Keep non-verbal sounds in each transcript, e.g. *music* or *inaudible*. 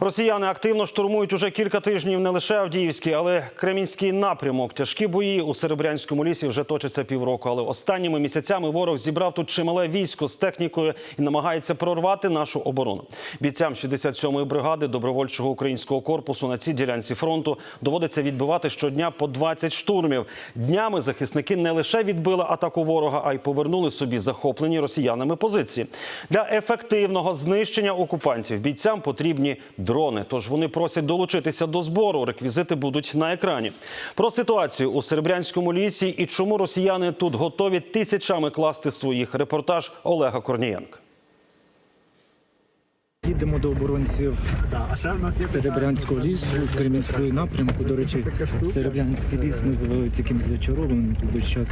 Росіяни активно штурмують уже кілька тижнів не лише Авдіївський, але Кремінський напрямок. Тяжкі бої у Серебрянському лісі вже точаться півроку. Але останніми місяцями ворог зібрав тут чимале військо з технікою і намагається прорвати нашу оборону. Бійцям 67-ї бригади добровольчого українського корпусу на цій ділянці фронту доводиться відбивати щодня по 20 штурмів. Днями захисники не лише відбили атаку ворога, а й повернули собі захоплені росіянами позиції. Для ефективного знищення окупантів бійцям потрібні дрони. Тож вони просять долучитися до збору. Реквізити будуть на екрані. Про ситуацію у Серебрянському лісі і чому росіяни тут готові тисячами класти своїх репортаж Олега Корнієнка. Їдемо до оборонців Серебрянського лісу, Кремінського напрямку. До речі, Серебрянський ліс називають якимось зачарованим. Тут весь час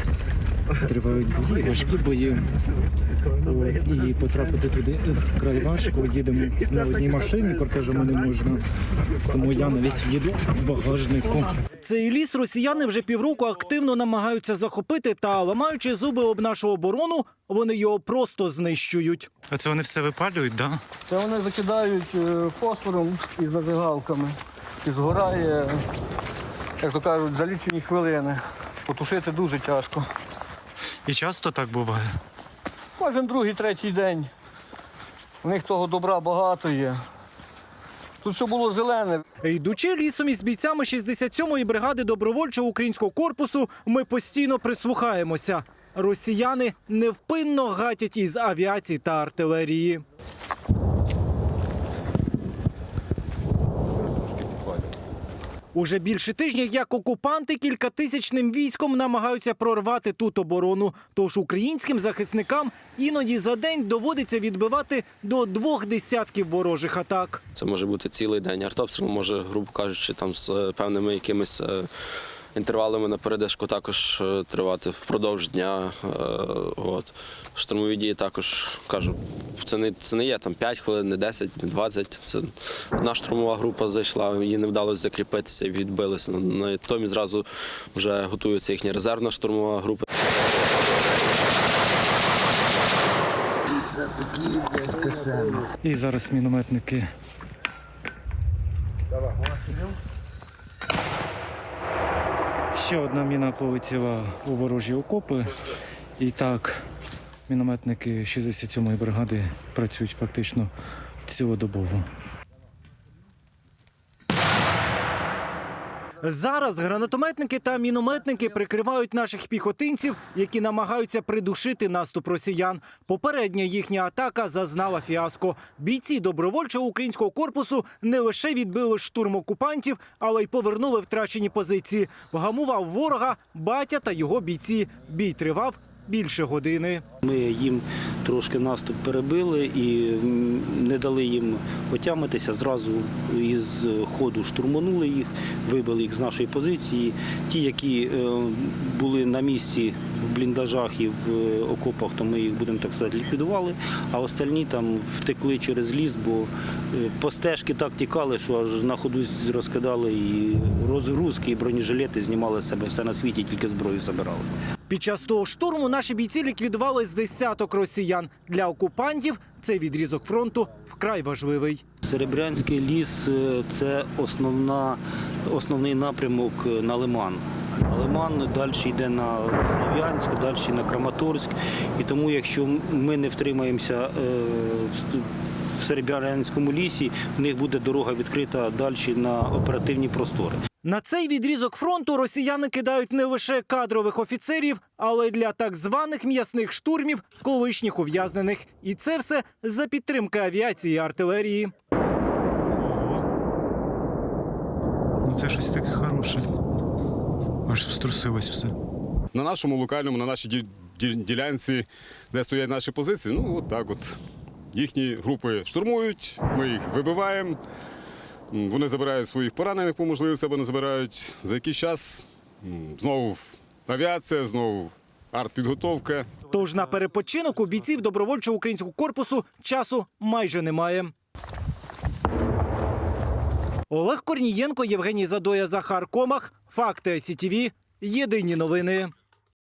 тривають *laughs* бої, важкі бої. От, і потрапити туди вкрай важко. Їдемо на одній машині, кортежами не можна. Тому я навіть їду з багажником. Цей ліс росіяни вже півроку активно намагаються захопити та ламаючи зуби об нашу оборону, вони його просто знищують. А це вони все випалюють, так? Да? Це вони закидають е, фосфором і зажигалками. І згорає, як то кажуть, за лічені хвилини. Потушити дуже тяжко. І часто так буває. Кожен другий, третій день. У них того добра багато є. Тут що було зелене, Йдучи лісом із бійцями 67-ї бригади добровольчого українського корпусу, ми постійно прислухаємося. Росіяни невпинно гатять із авіації та артилерії. Уже більше тижня, як окупанти кількатисячним військом намагаються прорвати тут оборону. Тож українським захисникам іноді за день доводиться відбивати до двох десятків ворожих атак. Це може бути цілий день. Артобстріл може, грубо кажучи, там з певними якимись е, інтервалами на передишку також е, тривати впродовж дня. Е, От. Штурмові дії також кажу, це не, це не є там 5 хвилин, не 10, не 20. Це одна штурмова група зайшла, їй не вдалося закріпитися і відбилися. Натомість зразу вже готується їхня резервна штурмова група. І зараз мінометники. Ще одна міна полетіла у ворожі окопи. І так, мінометники 67-ї бригади працюють фактично цілодобово. Зараз гранатометники та мінометники прикривають наших піхотинців, які намагаються придушити наступ росіян. Попередня їхня атака зазнала фіаско. Бійці добровольчого українського корпусу не лише відбили штурм окупантів, але й повернули втрачені позиції. Вгамував ворога батя та його бійці. Бій тривав більше години. Ми їм трошки наступ перебили і не дали їм отямитися. Зразу із ходу штурманули їх, вибили їх з нашої позиції. Ті, які е, були на місці в бліндажах і в е, окопах, то ми їх будемо так сказати ліквідували. А остальні там втекли через ліс, бо е, по стежки так тікали, що аж на ходу розкидали і розгрузки, і бронежилети знімали з себе все на світі, тільки зброю забирали. Під час того штурму наші бійці ліквідували з десяток росіян. Для окупантів цей відрізок фронту вкрай важливий. Серебрянський ліс е, це основна, основний напрямок е, на Лиман. Лиман далі йде на Слов'янськ, далі на Краматорськ. І тому, якщо ми не втримаємося е, в Серебрянському лісі, в них буде дорога відкрита далі на оперативні простори. На цей відрізок фронту росіяни кидають не лише кадрових офіцерів, але й для так званих м'ясних штурмів колишніх ув'язнених. І це все за підтримки авіації і артилерії. Ну це щось таке хороше. Аж струсилось все. на нашому локальному, на нашій ді- ді- ділянці, де стоять наші позиції, ну от так от. Їхні групи штурмують, ми їх вибиваємо. Вони забирають своїх поранених по можливості або не забирають. За якийсь час знову авіація, знову артпідготовка. Тож на перепочинок у бійців добровольчого українського корпусу часу майже немає. Олег Корнієнко, Євгеній Задоя, Захар Комах. Факти СІТВ. Єдині новини.